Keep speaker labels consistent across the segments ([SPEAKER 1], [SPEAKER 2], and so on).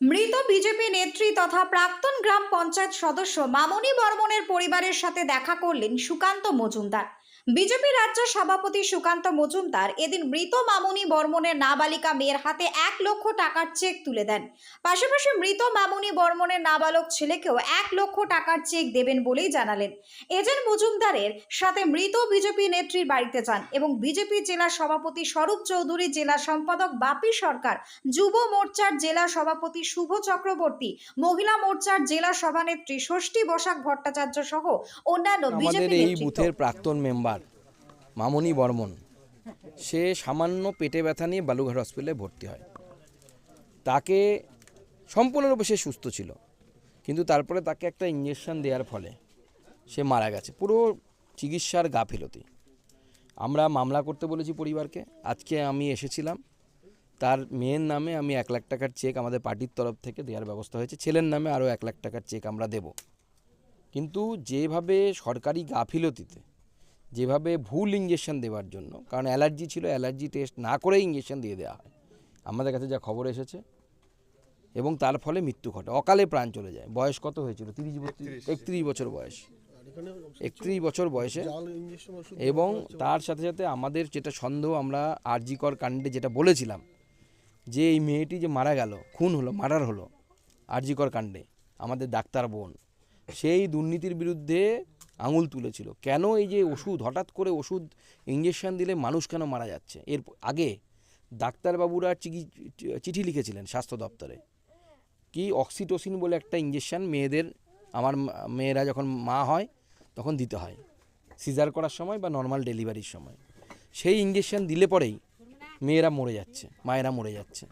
[SPEAKER 1] মৃত বিজেপি নেত্রী তথা প্রাক্তন গ্রাম পঞ্চায়েত সদস্য মামনি বর্মনের পরিবারের সাথে দেখা করলেন সুকান্ত মজুমদার। বিজেপি রাজ্য সভাপতি সুকান্ত মজুমদার এদিন মৃত মামুনি বর্মনের নাবালিকা মেয়ের হাতে এক লক্ষ টাকার চেক তুলে দেন। পাশাপাশি মৃত মামুনি বর্মনের নাবালক ছেলেকেও এক লক্ষ টাকার চেক দেবেন বলেই জানালেন। এজেন্ট মজুমদারের সাথে মৃত বিজেপি নেত্রীর বাড়িতে যান এবং বিজেপি জেলা সভাপতি স্বরূপ চৌধুরী জেলা সম্পাদক বাপি সরকার যুব মোর্চার জেলা সভাপতি শুভ চক্রবর্তী মহিলা মোর্চার জেলা সভানেত্রী ষষ্ঠী বসাক ভট্টাচার্য সহ অন্যান্য বিজেপি
[SPEAKER 2] এই বুথের প্রাক্তন মেম্বার। মামনি বর্মন। সে সামান্য পেটে ব্যথা নিয়ে বালুঘাট হসপিটালে ভর্তি হয়। তাকে সম্পূর্ণরূপে সে সুস্থ ছিল। কিন্তু তারপরে তাকে একটা ইঞ্জেকশন দেওয়ার ফলে সে মারা গেছে। পুরো চিকিৎসার গাফিলতি আমরা মামলা করতে বলেছি পরিবারকে। আজকে আমি এসেছিলাম। তার মেয়ের নামে আমি এক লাখ টাকার চেক আমাদের পার্টির তরফ থেকে দেওয়ার ব্যবস্থা হয়েছে। ছেলের নামে আরও এক লাখ টাকার চেক আমরা দেব। কিন্তু যেভাবে সরকারি গাফিলতিতে যেভাবে ভুল ইঞ্জেকশন দেওয়ার জন্য কারণ অ্যালার্জি ছিল অ্যালার্জি টেস্ট না করে ইঞ্জেকশন দিয়ে দেওয়া হয়। আমাদের কাছে যা খবর এসেছে এবং তার ফলে মৃত্যু ঘটে। অকালে প্রাণ চলে যায়। বয়স কত হয়েছিল? তিরিশ একত্রিশ। বছর বয়স। একত্রিশ বছর বয়সে এবং তার সাথে সাথে আমাদের যেটা সন্দেহ আমরা আরজিকর কাণ্ডে যেটা বলেছিলাম যে এই মেয়েটি যে মারা গেল খুন হলো মার্ডার হলো আরজিকর কাণ্ডে আমাদের ডাক্তার বোন সেই দুর্নীতির বিরুদ্ধে আঙুল তুলেছিল। কেন এই যে ওষুধ, হঠাৎ করে ওষুধ ইঞ্জেকশন দিলে মানুষ কেন মারা যাচ্ছে? এর আগে ডাক্তারবাবুরা চিঠি লিখেছিলেন স্বাস্থ্য দপ্তরে কি অক্সিটোসিন বলে একটা ইঞ্জেকশান মেয়েদের, আমার মেয়েরা যখন মা হয় তখন দিতে হয়। সিজার করার সময় বা নর্মাল ডেলিভারির সময়। সেই ইঞ্জেকশান দিলে পরেই মেয়েরা মরে যাচ্ছে, মায়েরা মরে যাচ্ছে।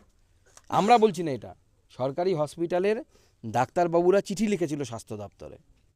[SPEAKER 2] আমরা বলছি না এটা। সরকারি হসপিটালের ডাক্তারবাবুরা চিঠি লিখেছিল স্বাস্থ্য দপ্তরে।